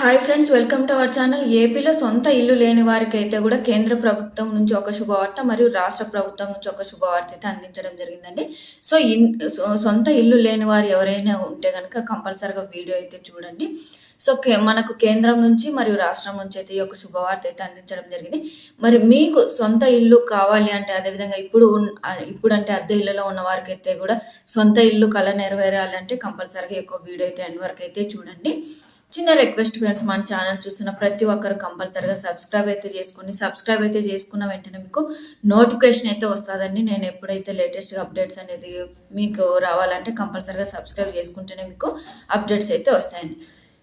Hi friends welcome to our channel ఏపీలో సొంత ఇల్లు లేని వారికి అయితే కూడా కేంద్ర ప్రభుత్వం నుంచి ఒక శుభవార్త మరియు రాష్ట్ర ప్రభుత్వం నుంచి ఒక శుభవార్త అయితే అందించడం జరిగిందండి. సో ఇన్ సో- సొంత ఇల్లు లేని వారు ఎవరైనా ఉంటే కనుక కంపల్సరీగా వీడియో అయితే చూడండి. సో కే మనకు కేంద్రం నుంచి మరియు రాష్ట్రం నుంచి అయితే ఈ యొక్క శుభవార్త అయితే అందించడం జరిగింది. మరి మీకు సొంత ఇల్లు కావాలి అంటే అదేవిధంగా ఇప్పుడు ఇప్పుడు అంటే అద్దె ఇళ్ళలో ఉన్న వారికి అయితే కూడా సొంత ఇల్లు కళ నెరవేరాలంటే కంపల్సరీగా ఈ యొక్క వీడియో అయితే ఎండ్ వరకు అయితే చూడండి. చిన్న రిక్వెస్ట్ ఫ్రెండ్స్ మన ఛానల్ చూస్తున్న ప్రతి ఒక్కరు కంపల్సరీగా సబ్స్క్రైబ్ అయితే చేసుకోండి. సబ్స్క్రైబ్ అయితే చేసుకున్న వెంటనే మీకు నోటిఫికేషన్ అయితే వస్తుందండి. నేను ఎప్పుడైతే లేటెస్ట్గా అప్డేట్స్ అనేది మీకు రావాలంటే కంపల్సరీగా సబ్స్క్రైబ్ చేసుకుంటేనే మీకు అప్డేట్స్ అయితే వస్తాయండి.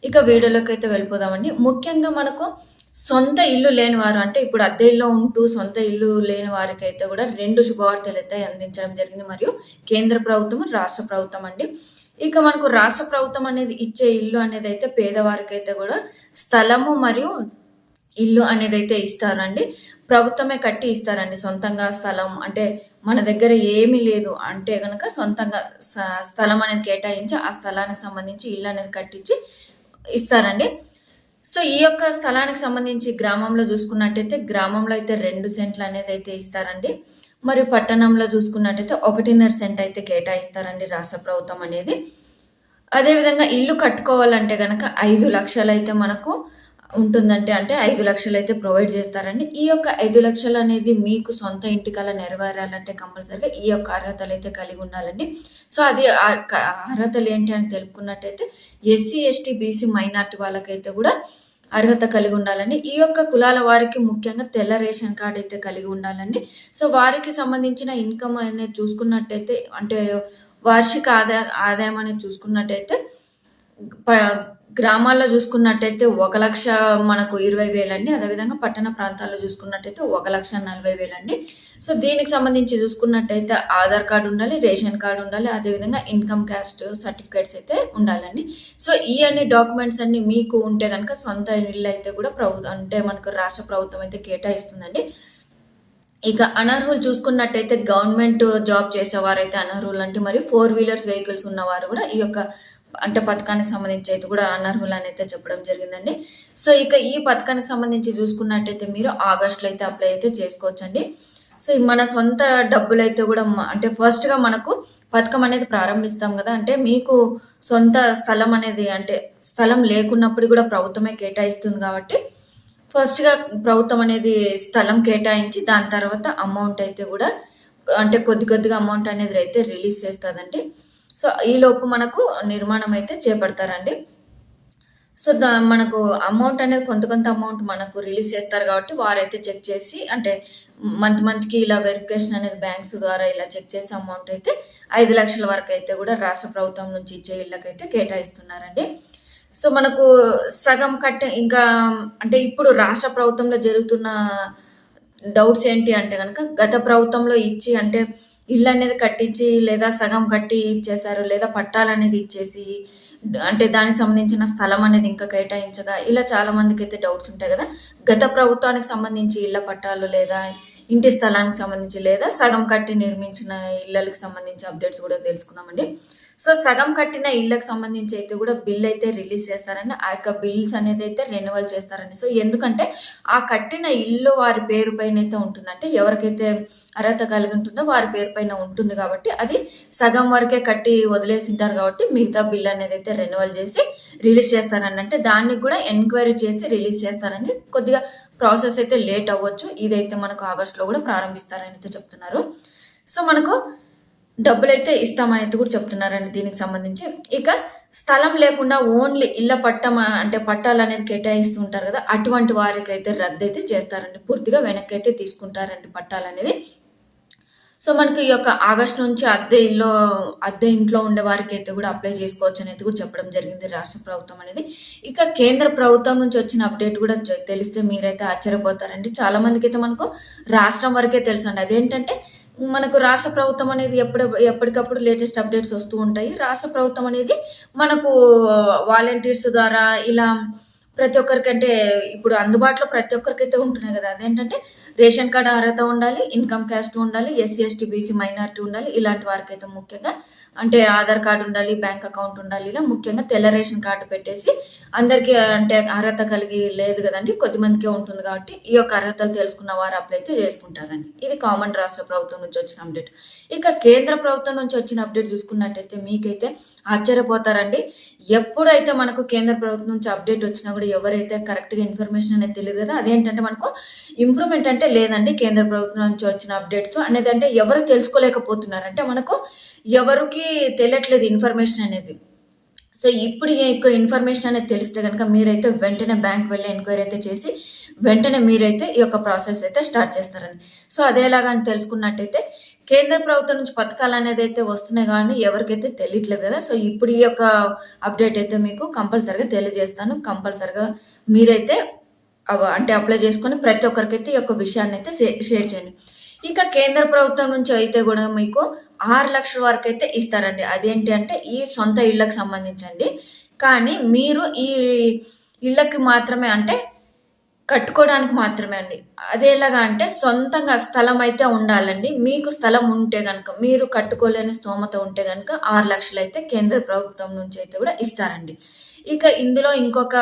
ఇక వీడియోలోకి అయితే వెళ్ళిపోదామండి. ముఖ్యంగా మనకు సొంత ఇల్లు లేని వారు అంటే ఇప్పుడు అద్దె ఇల్లు ఉంటూ సొంత ఇల్లు లేని వారికి అయితే కూడా రెండు శుభవార్తలు అయితే అందించడం జరిగింది. మరియు కేంద్ర ప్రభుత్వం రాష్ట్ర ప్రభుత్వం అండి. ఇక మనకు రాష్ట్ర ప్రభుత్వం అనేది ఇచ్చే ఇల్లు అనేది అయితే పేదవారికి అయితే కూడా స్థలము మరియు ఇల్లు అనేది అయితే ఇస్తారండి. ప్రభుత్వమే కట్టి ఇస్తారండి సొంతంగా స్థలం. అంటే మన దగ్గర ఏమీ లేదు. అంటే కనుక సొంతంగా స్థలం అనేది కేటాయించి ఆ స్థలానికి సంబంధించి ఇల్లు అనేది కట్టించి ఇస్తారండి. సో ఈ యొక్క స్థలానికి సంబంధించి గ్రామంలో చూసుకున్నట్టయితే గ్రామంలో అయితే రెండు సెంట్లు అనేది అయితే ఇస్తారండి. మరియు పట్టణంలో చూసుకున్నట్టయితే ఒకటిన్నర సెంట్ అయితే కేటాయిస్తారండి రాష్ట్ర ప్రభుత్వం అనేది. అదేవిధంగా ఇల్లు కట్టుకోవాలంటే కనుక ఐదు లక్షలు అయితే మనకు ఉంటుందంటే అంటే ఐదు లక్షలు అయితే ప్రొవైడ్ చేస్తారండి. ఈ యొక్క ఐదు లక్షలు అనేది మీకు సొంత ఇంటికల నెరవేరాలంటే కంపల్సరీగా ఈ యొక్క అర్హతలు అయితే కలిగి ఉండాలండి. సో అది అర్హతలు ఏంటి అని తెలుపుకున్నట్టయితే ఎస్సీ ఎస్టీ బీసీ మైనార్టీ వాళ్ళకైతే కూడా అర్హత కలిగి ఉండాలండి. ఈ యొక్క కులాల వారికి ముఖ్యంగా తెల్ల రేషన్ కార్డు అయితే కలిగి ఉండాలండి. సో వారికి సంబంధించిన ఇన్కమ్ అనేది చూసుకున్నట్టయితే అంటే వార్షిక ఆదాయ ఆదాయం అనేది చూసుకున్నట్టయితే ప- గ్రామాల్లో చూసుకున్నట్టయితే ఒక లక్ష మనకు ఇరవై వేలండి. అదేవిధంగా పట్టణ ప్రాంతాల్లో చూసుకున్నట్టయితే ఒక లక్ష నలభై వేలండి. సో దీనికి సంబంధించి చూసుకున్నట్టయితే ఆధార్ కార్డు ఉండాలి రేషన్ కార్డు ఉండాలి అదేవిధంగా ఇన్కమ్ క్యాస్ట్ సర్టిఫికేట్స్ అయితే ఉండాలండి. సో ఈ అన్ని డాక్యుమెంట్స్ అన్ని మీకు ఉంటే కనుక సొంత ఇల్లు అయితే కూడా ప్రభుత్వం అంటే మనకు రాష్ట్ర ప్రభుత్వం అయితే కేటాయిస్తుందండి. ఇక అనర్హులు చూసుకున్నట్టయితే గవర్నమెంట్ జాబ్ చేసేవారైతే అనర్హులు అంటే మరియు ఫోర్ వీలర్స్ వెహికల్స్ ఉన్నవారు కూడా ఈ యొక్క అంటే పథకానికి సంబంధించి అయితే కూడా అనర్హులు అయితే చెప్పడం జరిగిందండి. సో ఇక ఈ పథకానికి సంబంధించి చూసుకున్నట్టయితే మీరు ఆగస్టులో అయితే అప్లై అయితే చేసుకోవచ్చండి. సో మన సొంత డబ్బులు అయితే కూడా అంటే ఫస్ట్గా మనకు పథకం అనేది ప్రారంభిస్తాం కదా అంటే మీకు సొంత స్థలం అనేది అంటే స్థలం లేకున్నప్పుడు కూడా ప్రభుత్వమే కేటాయిస్తుంది కాబట్టి ఫస్ట్గా ప్రభుత్వం అనేది స్థలం కేటాయించి దాని తర్వాత అమౌంట్ అయితే కూడా అంటే కొద్ది కొద్దిగా అమౌంట్ అనేది అయితే రిలీజ్ చేస్తుందండి. సో ఈలోపు మనకు నిర్మాణం అయితే చేపడతారండి. సో దా మనకు అమౌంట్ అనేది కొంత కొంత అమౌంట్ మనకు రిలీజ్ చేస్తారు కాబట్టి వారైతే చెక్ చేసి అంటే మంత్ మంత్కి ఇలా వెరిఫికేషన్ అనేది బ్యాంక్స్ ద్వారా ఇలా చెక్ చేసే అమౌంట్ అయితే ఐదు లక్షల వరకు అయితే కూడా రాష్ట్ర ప్రభుత్వం నుంచి ఇచ్చే ఇళ్ళకైతే కేటాయిస్తున్నారండి. సో మనకు సగం కట్ట ఇంకా అంటే ఇప్పుడు రాష్ట్ర ప్రభుత్వంలో జరుగుతున్న డౌట్స్ ఏంటి అంటే కనుక గత ప్రభుత్వంలో ఇచ్చి అంటే ఇల్లు అనేది కట్టించి లేదా సగం కట్టి ఇచ్చేసారు లేదా పట్టాలు అనేది ఇచ్చేసి అంటే దానికి సంబంధించిన స్థలం అనేది ఇంకా కేటాయించగా ఇలా చాలా మందికి అయితే డౌట్స్ ఉంటాయి కదా. గత ప్రభుత్వానికి సంబంధించి ఇళ్ళ పట్టాలు లేదా ఇంటి స్థలానికి సంబంధించి లేదా సగం కట్టి నిర్మించిన ఇళ్ళకి సంబంధించి అప్డేట్స్ కూడా తెలుసుకుందామండి. సో సగం కట్టిన ఇళ్ళకి సంబంధించి అయితే కూడా బిల్ అయితే రిలీజ్ చేస్తారని ఆ యొక్క బిల్స్ అనేది అయితే రెన్యువల్ చేస్తారని సో ఎందుకంటే ఆ కట్టిన ఇల్లు వారి పేరు పైన అయితే ఉంటుందంటే ఎవరికైతే అర్హత కలిగి ఉంటుందో వారి పేరు పైన ఉంటుంది కాబట్టి అది సగం వరకే కట్టి వదిలేసి ఉంటారు కాబట్టి మిగతా బిల్ అనేది అయితే రెన్యువల్ చేసి రిలీజ్ చేస్తారని అంటే దాన్ని కూడా ఎంక్వైరీ చేసి రిలీజ్ చేస్తారని కొద్దిగా ప్రాసెస్ అయితే లేట్ అవ్వచ్చు. ఇదైతే మనకు ఆగస్టులో కూడా ప్రారంభిస్తారని అయితే చెప్తున్నారు. సో మనకు డబ్బులు అయితే ఇస్తామని కూడా చెప్తున్నారండి దీనికి సంబంధించి. ఇక స్థలం లేకుండా ఓన్లీ ఇళ్ళ పట్టం అంటే పట్టాలు అనేది కేటాయిస్తూ ఉంటారు కదా అటువంటి వారికి అయితే రద్దు అయితే చేస్తారండి. పూర్తిగా వెనక్కి అయితే తీసుకుంటారండి పట్టాలు అనేది సో మనకి ఈ యొక్క ఆగస్ట్ నుంచి అద్దె ఇల్లు అద్దె ఇంట్లో ఉండే వారికి అయితే కూడా అప్లై చేసుకోవచ్చు అనేది కూడా చెప్పడం జరిగింది రాష్ట్ర ప్రభుత్వం అనేది. ఇక కేంద్ర ప్రభుత్వం నుంచి వచ్చిన అప్డేట్ కూడా తెలిస్తే మీరైతే ఆశ్చర్యపోతారండి. చాలా మందికి అయితే మనకు రాష్ట్రం వరకే తెలుసు అండి. అదేంటంటే మనకు రాష్ట్ర ప్రభుత్వం అనేది ఎప్పుడు ఎప్పటికప్పుడు లేటెస్ట్ అప్డేట్స్ వస్తూ ఉంటాయి. రాష్ట్ర ప్రభుత్వం అనేది మనకు వాలంటీర్స్ ద్వారా ఇలా ప్రతి ఒక్కరికంటే ఇప్పుడు అందుబాటులో ప్రతి ఒక్కరికైతే ఉంటున్నాయి కదా. అదేంటంటే రేషన్ కార్డు అర్హత ఉండాలి ఇన్కమ్ క్యాస్ట్ ఉండాలి ఎస్సీ ఎస్టీ బీసీ మైనారిటీ ఉండాలి ఇలాంటి వారికి అయితే ముఖ్యంగా అంటే ఆధార్ కార్డు ఉండాలి బ్యాంక్ అకౌంట్ ఉండాలి ఇలా ముఖ్యంగా తెల్ల రేషన్ కార్డు పెట్టేసి అందరికీ అంటే అర్హత కలిగి లేదు కదండి కొద్ది మందికే ఉంటుంది కాబట్టి ఈ యొక్క అర్హతలు తెలుసుకున్న వారు అప్లై అయితే చేసుకుంటారండి. ఇది కామన్ రాష్ట్ర ప్రభుత్వం నుంచి వచ్చిన అప్డేట్ ఇక కేంద్ర ప్రభుత్వం నుంచి వచ్చిన అప్డేట్ చూసుకున్నట్టయితే మీకైతే ఆశ్చర్యపోతారండి. ఎప్పుడైతే మనకు కేంద్ర ప్రభుత్వం నుంచి అప్డేట్ వచ్చినా కూడా ఎవరైతే కరెక్ట్గా ఇన్ఫర్మేషన్ అనేది తెలియదు కదా అదేంటంటే మనకు ఇంప్రూవ్మెంట్ అంటే లేదండి కేంద్ర ప్రభుత్వం నుంచి వచ్చిన అప్డేట్స్ అనేది అంటే ఎవరు తెలుసుకోలేకపోతున్నారు అంటే మనకు ఎవరికి తెలియట్లేదు ఇన్ఫర్మేషన్ అనేది. సో ఇప్పుడు ఎక్కువ ఇన్ఫర్మేషన్ అనేది తెలిస్తే కనుక మీరైతే వెంటనే బ్యాంక్ వెళ్ళి ఎంక్వైరీ అయితే చేసి వెంటనే మీరైతే ఈ యొక్క ప్రాసెస్ అయితే స్టార్ట్ చేస్తారని. సో అదేలాగా అని తెలుసుకున్నట్టయితే కేంద్ర ప్రభుత్వం నుంచి పథకాలు అనేది అయితే వస్తున్నాయి కానీ ఎవరికైతే తెలియట్లేదు కదా సో ఇప్పుడు ఈ యొక్క అప్డేట్ అయితే మీకు కంపల్సరిగా తెలియజేస్తాను. కంపల్సరిగా మీరైతే అంటే అప్లై చేసుకొని ప్రతి ఒక్కరికైతే ఈ యొక్క విషయాన్ని అయితే షే- షేర్ చేయండి. ఇక కేంద్ర ప్రభుత్వం నుంచి అయితే కూడా మీకు ఆరు లక్షల వరకు అయితే ఇస్తారండి. అదేంటి అంటే ఈ సొంత ఇళ్ళకి సంబంధించండి. కానీ మీరు ఈ ఇళ్ళకి మాత్రమే అంటే కట్టుకోవడానికి మాత్రమే అండి. అదేలాగా అంటే సొంతంగా స్థలం అయితే ఉండాలండి. మీకు స్థలం ఉంటే కనుక మీరు కట్టుకోలేని స్తోమత ఉంటే కనుక ఆరు లక్షలు అయితే కేంద్ర ప్రభుత్వం నుంచి అయితే కూడా ఇస్తారండి. ఇక ఇందులో ఇంకొక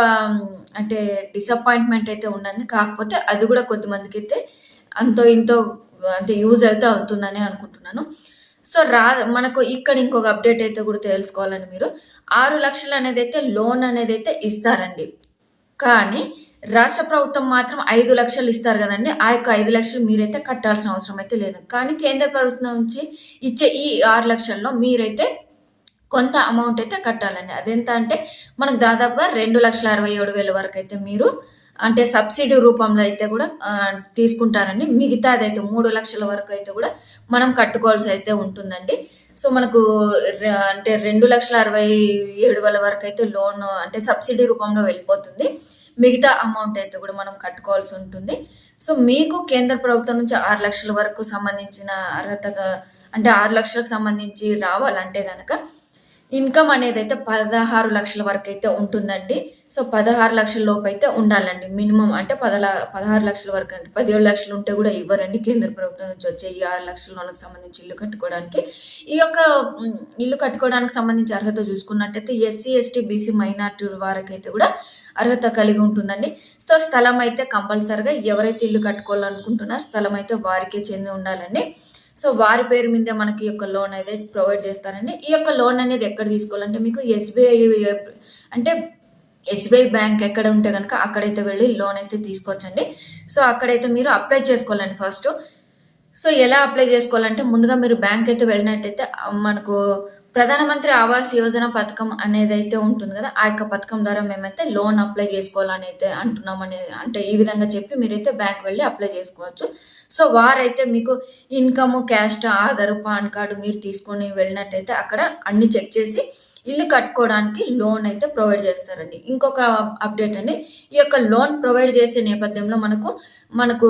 అంటే డిసప్పాయింట్మెంట్ అయితే ఉండండి కాకపోతే అది కూడా కొద్ది మందికి అయితే అంతో ఇంతో అంటే యూజ్ అయితే అవుతుందని అనుకుంటున్నాను. సో రా మనకు ఇక్కడ ఇంకొక అప్డేట్ అయితే కూడా తెలుసుకోవాలని మీరు. ఆరు లక్షలు అనేది అయితే లోన్ అనేది అయితే ఇస్తారండి. కానీ రాష్ట్ర ప్రభుత్వం మాత్రం ఐదు లక్షలు ఇస్తారు కదండి. ఆ యొక్క ఐదు లక్షలు మీరైతే కట్టాల్సిన అవసరం అయితే లేదు. కానీ కేంద్ర ప్రభుత్వం నుంచి ఇచ్చే ఈ ఆరు లక్షల్లో మీరైతే కొంత అమౌంట్ అయితే కట్టాలండి. అదెంత అంటే మనకు దాదాపుగా రెండు లక్షల అరవై ఏడు వేల వరకు అయితే మీరు అంటే సబ్సిడీ రూపంలో అయితే కూడా తీసుకుంటారండి. మిగతాది అయితే మూడు లక్షల వరకు అయితే కూడా మనం కట్టుకోవాల్సి అయితే ఉంటుందండి. సో మనకు అంటే రెండు లక్షల అరవై ఏడు వేల వరకు అయితే లోన్ అంటే సబ్సిడీ రూపంలో వెళ్ళిపోతుంది. మిగతా అమౌంట్ అయితే కూడా మనం కట్టుకోవాల్సి ఉంటుంది. సో మీకు కేంద్ర ప్రభుత్వం నుంచి ఆరు లక్షల వరకు సంబంధించిన అర్హతగా అంటే ఆరు లక్షలకు సంబంధించి రావాలంటే కనుక ఇన్కమ్ అనేది అయితే పదహారు లక్షల వరకు అయితే ఉంటుందండి. సో పదహారు లక్షల లోపు అయితే ఉండాలండి. మినిమం అంటే పదలా పదహారు లక్షల వరకు అంటే పదిహేడు లక్షలు ఉంటే కూడా ఇవ్వరండి. కేంద్ర ప్రభుత్వం నుంచి వచ్చే ఈ ఆరు లక్షల లోన్కి సంబంధించి ఇల్లు కట్టుకోవడానికి. ఈ యొక్క ఇల్లు కట్టుకోవడానికి సంబంధించి అర్హత చూసుకున్నట్టయితే ఎస్సీ ఎస్టీ బీసీ మైనార్టీ వారికైతే కూడా అర్హత కలిగి ఉంటుందండి. సో స్థలం అయితే కంపల్సరిగా ఎవరైతే ఇల్లు కట్టుకోవాలనుకుంటున్నారో స్థలం అయితే వారికే చెంది ఉండాలండి. సో వారి పేరు మీదే మనకి ఈ యొక్క లోన్ అయితే ప్రొవైడ్ చేస్తారండి. ఈ యొక్క లోన్ అనేది ఎక్కడ తీసుకోవాలంటే మీకు ఎస్బీఐ అంటే ఎస్బీఐ బ్యాంక్ ఎక్కడ ఉంటే కనుక అక్కడైతే వెళ్ళి లోన్ అయితే తీసుకోవచ్చండి. సో అక్కడైతే మీరు అప్లై చేసుకోవాలండి ఫస్ట్. సో ఎలా అప్లై చేసుకోవాలంటే ముందుగా మీరు బ్యాంక్ అయితే వెళ్ళినట్టయితే మనకు ప్రధానమంత్రి ఆవాస్ యోజన పథకం అనేది అయితే ఉంటుంది కదా ఆ యొక్క పథకం ద్వారా మేమైతే లోన్ అప్లై చేసుకోవాలని అయితే అంటున్నామని అంటే ఈ విధంగా చెప్పి మీరైతే బ్యాంక్ వెళ్ళి అప్లై చేసుకోవచ్చు. సో వారైతే మీకు income cash Aadhaar PAN card మీరు తీసుకొని వెళ్ళినట్టయితే అక్కడ అన్ని చెక్ చేసి ఇల్లు కట్టుకోవడానికి లోన్ అయితే ప్రొవైడ్ చేస్తారండి. ఇంకొక అప్డేట్ అండి ఈ యొక్క లోన్ ప్రొవైడ్ చేసే నేపథ్యంలో మనకు మనకు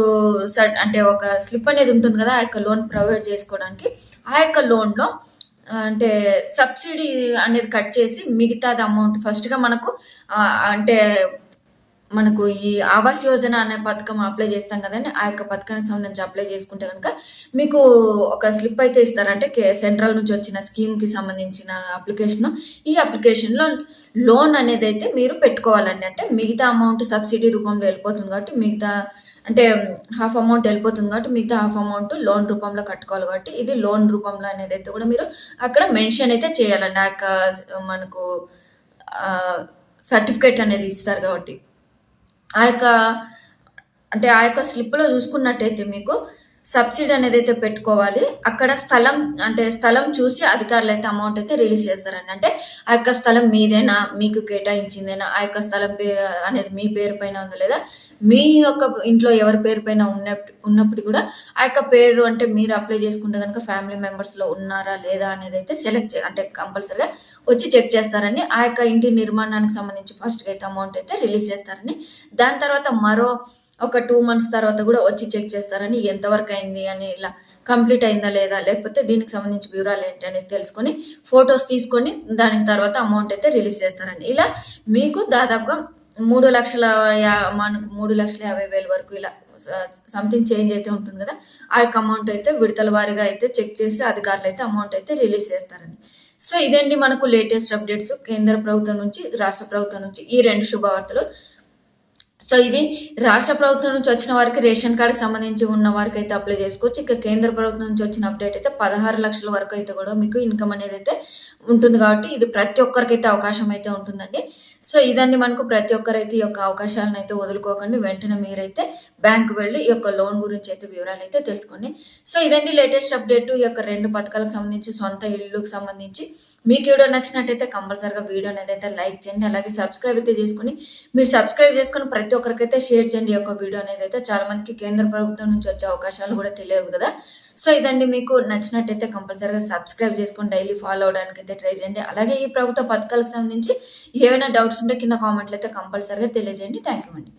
అంటే ఒక స్లిప్ అనేది ఉంటుంది కదా ఆ యొక్క లోన్ ప్రొవైడ్ చేసుకోవడానికి. ఆ యొక్క లోన్లో అంటే సబ్సిడీ అనేది కట్ చేసి మిగతాది అమౌంట్ ఫస్ట్గా మనకు అంటే మనకు ఈ ఆవాస్ యోజన అనే పథకం అప్లై చేస్తాం కదండి ఆ యొక్క పథకానికి సంబంధించి అప్లై చేసుకుంటే కనుక మీకు ఒక స్లిప్ అయితే ఇస్తారంటే కే సెంట్రల్ నుంచి వచ్చిన స్కీమ్కి సంబంధించిన అప్లికేషన్ ఈ అప్లికేషన్లో లోన్ అనేది అయితే మీరు పెట్టుకోవాలండి. అంటే మిగతా అమౌంట్ సబ్సిడీ రూపంలో వెళ్ళిపోతుంది కాబట్టి మిగతా అంటే హాఫ్ అమౌంట్ వెళ్ళిపోతుంది కాబట్టి మిగతా హాఫ్ అమౌంట్ లోన్ రూపంలో కట్టుకోవాలి కాబట్టి ఇది లోన్ రూపంలో అనేది అయితే కూడా మీరు అక్కడ మెన్షన్ అయితే చేయాలండి ఆ యొక్క మనకు సర్టిఫికేట్ అనేది ఇస్తారు కాబట్టి. ఆ యొక్క అంటే ఆ యొక్క స్లిప్లో చూసుకున్నట్టయితే మీకు సబ్సిడీ అనేది అయితే పెట్టుకోవాలి. అక్కడ స్థలం అంటే స్థలం చూసి అధికారులు అయితే అమౌంట్ అయితే రిలీజ్ చేస్తారండి. అంటే ఆ యొక్క స్థలం మీదేనా? మీకు కేటాయించిందేనా? ఆ యొక్క స్థలం పే అనేది మీ పేరు పైన ఉందా లేదా? మీ యొక్క ఇంట్లో ఎవరి పేరు పైన ఉన్న ఉన్నప్పుడు కూడా ఆ యొక్క పేరు అంటే మీరు అప్లై చేసుకుంటే కనుక ఫ్యామిలీ మెంబర్స్లో ఉన్నారా లేదా అనేది అయితే సెలెక్ట్ చే అంటే కంపల్సరీగా వచ్చి చెక్ చేస్తారండి. ఆ యొక్క ఇంటి నిర్మాణానికి సంబంధించి ఫస్ట్గా అయితే అమౌంట్ అయితే రిలీజ్ చేస్తారండి. దాని తర్వాత మరో ఒక టూ మంత్స్ తర్వాత కూడా వచ్చి చెక్ చేస్తారని ఎంతవరకు అయింది అని ఇలా కంప్లీట్ అయిందా లేదా లేకపోతే దీనికి సంబంధించి వివరాలు ఏంటి అనేది తెలుసుకొని ఫొటోస్ తీసుకొని దానికి తర్వాత అమౌంట్ అయితే రిలీజ్ చేస్తారండి ఇలా మీకు దాదాపుగా మూడు లక్షల యా- మనకు మూడు లక్షల యాభై వేల వరకు ఇలా సంథింగ్ చేంజ్ అయితే ఉంటుంది కదా ఆ యొక్క అమౌంట్ అయితే విడతల వారిగా అయితే చెక్ చేసి అధికారులు అయితే అమౌంట్ అయితే రిలీజ్ చేస్తారండి సో ఇదండి మనకు లేటెస్ట్ అప్డేట్స్ కేంద్ర ప్రభుత్వం నుంచి రాష్ట్ర ప్రభుత్వం నుంచి ఈ రెండు శుభవార్తలు. సో ఇది రాష్ట్ర ప్రభుత్వం నుంచి వచ్చిన వారికి రేషన్ కార్డుకి సంబంధించి ఉన్న వారికి అయితే అప్లై చేసుకోవచ్చు. ఇక కేంద్ర ప్రభుత్వం నుంచి వచ్చిన అప్డేట్ అయితే పదహారు లక్షల వరకు అయితే కూడా మీకు ఇన్కమ్ అనేది అయితే ఉంటుంది కాబట్టి ఇది ప్రతి ఒక్కరికైతే అవకాశం అయితే ఉంటుందండి. సో ఇదండి మనకు ప్రతి ఒక్కరైతే ఈ యొక్క అవకాశాలను అయితే వదులుకోకండి. వెంటనే మీరైతే బ్యాంకు వెళ్ళి ఈ యొక్క లోన్ గురించి అయితే వివరాలు అయితే తెలుసుకోండి సో ఇదండి లేటెస్ట్ అప్డేట్ ఈ యొక్క రెండు పథకాలకు సంబంధించి సొంత ఇల్లుకు సంబంధించి మీకు వీడియో నచ్చినట్టయితే కంపల్సరిగా వీడియో అనేది అయితే లైక్ చేయండి అలాగే సబ్స్క్రైబ్ అయితే చేసుకుని మీరు సబ్స్క్రైబ్ చేసుకుని ప్రతి ఒక్కరికైతే షేర్ చేయండి ఈ యొక్క వీడియో అనేది అయితే. చాలా మందికి కేంద్ర ప్రభుత్వం నుంచి వచ్చే అవకాశాలు కూడా తెలియదు కదా. సో ఇదండి మీకు నచ్చినట్టయితే కంపల్సరీగా సబ్స్క్రైబ్ చేసుకొని డైలీ ఫాలో అవడానికి అయితే ట్రై చేయండి. అలాగే ఈ ప్రభుత్వ పథకాలకు సంబంధించి ఏమైనా డౌట్స్ ఉంటే కింద కామెంట్లు అయితే కంపల్సరీగా తెలియజేయండి. థ్యాంక్ యూ అండి.